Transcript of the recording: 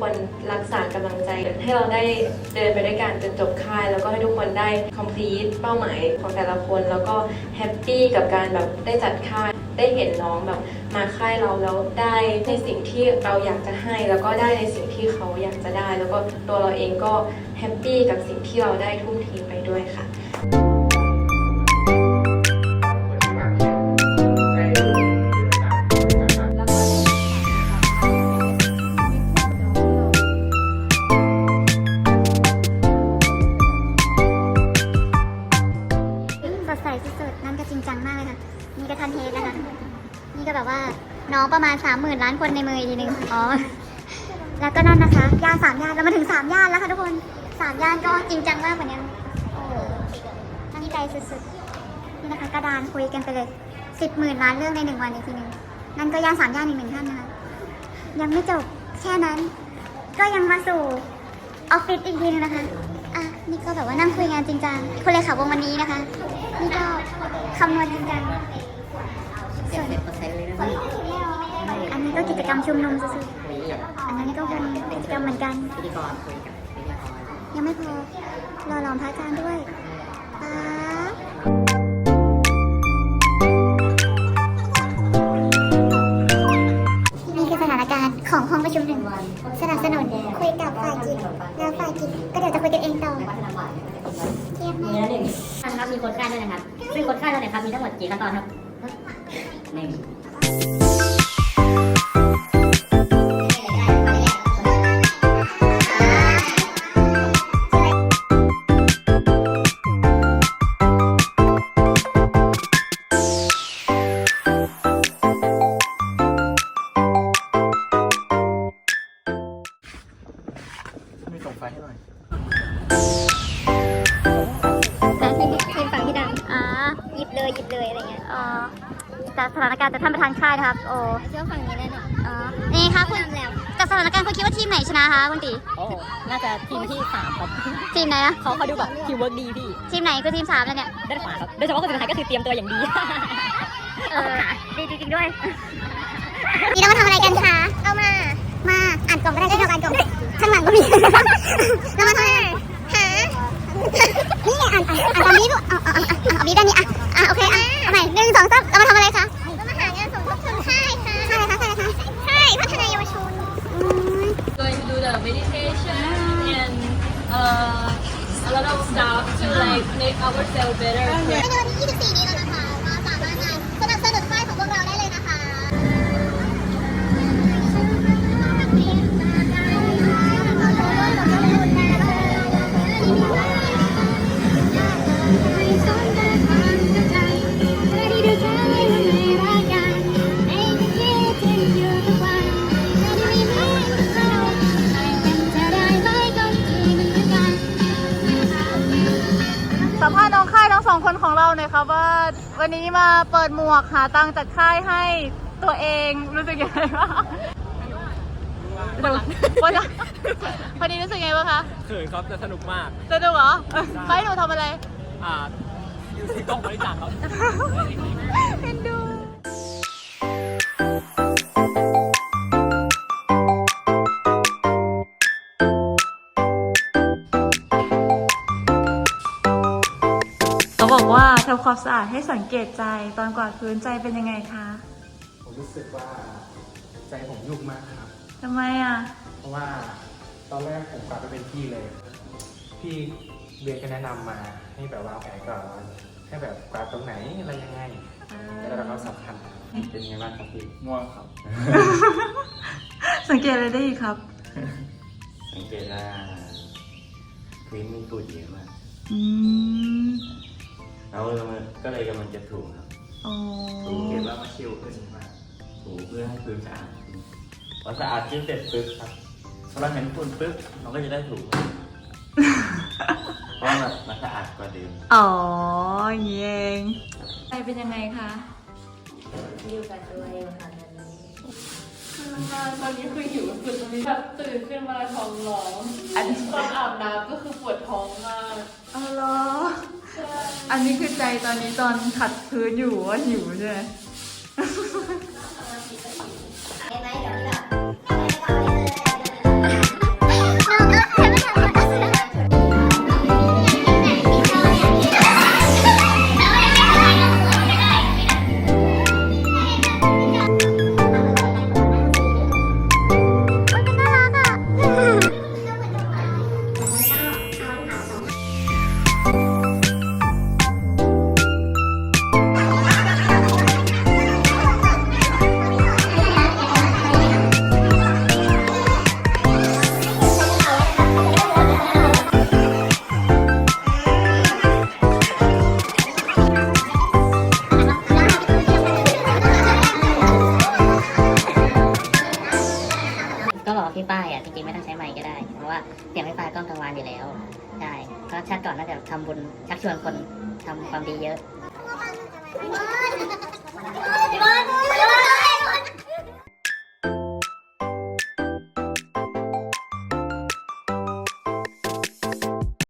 คนรักษากำลังใจ ให้เราได้เดินไปด้วยกันจนจบค่าย แล้วก็ให้ทุกคนได้ complete เป้าหมายของแต่ละคน แล้วก็แฮปปี้กับการแบบได้จัดค่ายได้เห็นน้องแบบมาค่ายเราแล้วได้ในสิ่งที่เราอยากจะให้ แล้วก็ได้ในสิ่งที่เขาอยากจะได้ แล้วก็ตัวเราเองก็แฮปปี้กับสิ่งที่เราได้ทุ่มเทไปด้วยค่ะ น้องประมาณสามหมื่นล้านคนในมืออีกทีหนึงอ๋อ แล้วก็นั่นนะคะย่านสามย่านเรามาถึงสามย่านแล้วค่ะทุกคนสามย่านก็จริงจังมากเหมือนกันโอ้โหตั้งใจสุดๆนี่นะคะกระดานคุยกันไปเลยสิบหมื่นล้านเรื่องในหนึ่งวันอีกทีหนึ่งนั่นก็ย่านสามย่านอีกหนึ่งท่านนะคะยังไม่จบแค่นั้น ก็ยังมาสู่ออฟฟิศอีกทีหนึงนะคะอะนี่ก็แบบว่านั่งคุยงานจริงจังคุณเลขาวงวันนี้นะคะ นี่ก็คำนวณจริงจังส่วนอันนี้ ก็กิจกรรมชุมนุมสุดๆอันนั้นก็เป็นกิจกรรมเหมือนกัน พิธีกรคุยกับพิธีกรยังไม่พอรอหลอมพระอาจารย์ด้วยป๊านี่คือสถานการณ์ของห้องประชุมหนึ่งสนับสนุนคุยกับฝ่ายกิจแล้วฝ่ายกิจก็เดี๋ยวจะคุยกันเองต่อเทียบไหมเนื้อหนึ่งนะครับมีโค้ดค่ายด้วยนะครับซึ่งโค้ดค่ายเราเนี่ยครับมีทั้งหมดกี่ขั้นตอนครับหนึ่ง เลยหยิบเลยอะไรเงี้ยอ๋อจากสถานการณ์จากท่านประธานค่ายนะครับ โอ้เชื่อฝั่งนี้แน่นอนอ๋อนี่ค่ะคุณจากสถานการณ์คุณคิดว่าทีมไหนชนะคะคุณตีโอ้น่าจะทีมที่สามครับทีมไหนนะเขาเขาดูแบบทีมเวิร์กดีพี่ทีมไหนคือทีมสามแล้วเนี่ยด้านขวาครับโดยเฉพาะคนสุดท้ายก็คือเตรียมตัวอย่างดีเออดีจริงๆด้วยนี่เรามาทำอะไรกันคะเรามา มาอ่านกล่องก็ได้ที่เราอ่านกล่องข้างหลังก็มีเรามาทำอะไรหานี่ไงอ่านอ่านอ่านตอนนี้ดูเอาเอาเอาเอาเอานี้ด้านนี้อะ อะโอเคอะเอาใหม่หนึ่งสองสามเรามาทำอะไรคะเรามาหางานสมทบทุนค่ายค่ะค่ายอะไรคะค่ายอะไรคะค่ายพัฒนาเยาวชนอืม going to do the meditation and uh, a lot of stuff to like make ourselves better. ในวันที่24นี้แล้วนะ สัมภาษณ์น้องค่ายทั้งสองคนของเราหน่อยครับว่าวันนี้มาเปิดหมวกหาตังค์จัดค่ายให้ตัวเองรู้สึกยังไงบ้างดูวันนี้วันนี้รู้สึกยังไงบ้างคะเขินครับแต่สนุกมากสนุกเหรอไปหนูทำอะไร อ่าอยู่ที่กล้องบริจาคครับเอ็นดู ความสะอาดให้สังเกตใจตอนกวาดพื้นใจเป็นยังไงคะ ผมรู้สึกว่าใจผมยุ่งมากครับ ทำไมอะ เพราะว่าตอนแรกผมกลับไปเป็นพี่เลย พี่เบียร์ก็แนะนำมาให้แบบวางแผนก่อนให้แบบกวาดตรงไหนอะไรยังไง แล้วเราก็สำคัญเป็นไงบ้างครับพี่ง่วงครับ สังเกตอะไรได้อีกครับ สังเกตว่าพื้นมีฝุ่นเยอะมากอืม เรากำลังก็เลยกำลังจะถูครับโอ้ถูเห็นว่ามาชิวขึ้นมากถูเพื่อให้พื้นสะอาดขึ้นพอสะอาดขึ้นเสร็จปุ๊บครับพอเราเห็นฝุ่นปุ๊บเราก็จะได้ถูเพราะมันมันสะอาดกว่าเดิมอ๋ออย่างงี้เองใจเป็นยังไงคะอยู่กับตัวเองค่ะตอนนี้ตอนนี้คือหิวสุดตอนนี้แบบตื่นขึ้นมาท้องร้องตอนอาบน้ำก็คือปวดท้องมากอ๋อเหร อันนี้คือใจตอนนี้ตอนขัดพื้นอยู่ว่าหิวใช่ไหมได้ แล้วใช่เพราะชาติก่อนน่าจะทำบุญชักชวนคนทำความดีเยอะ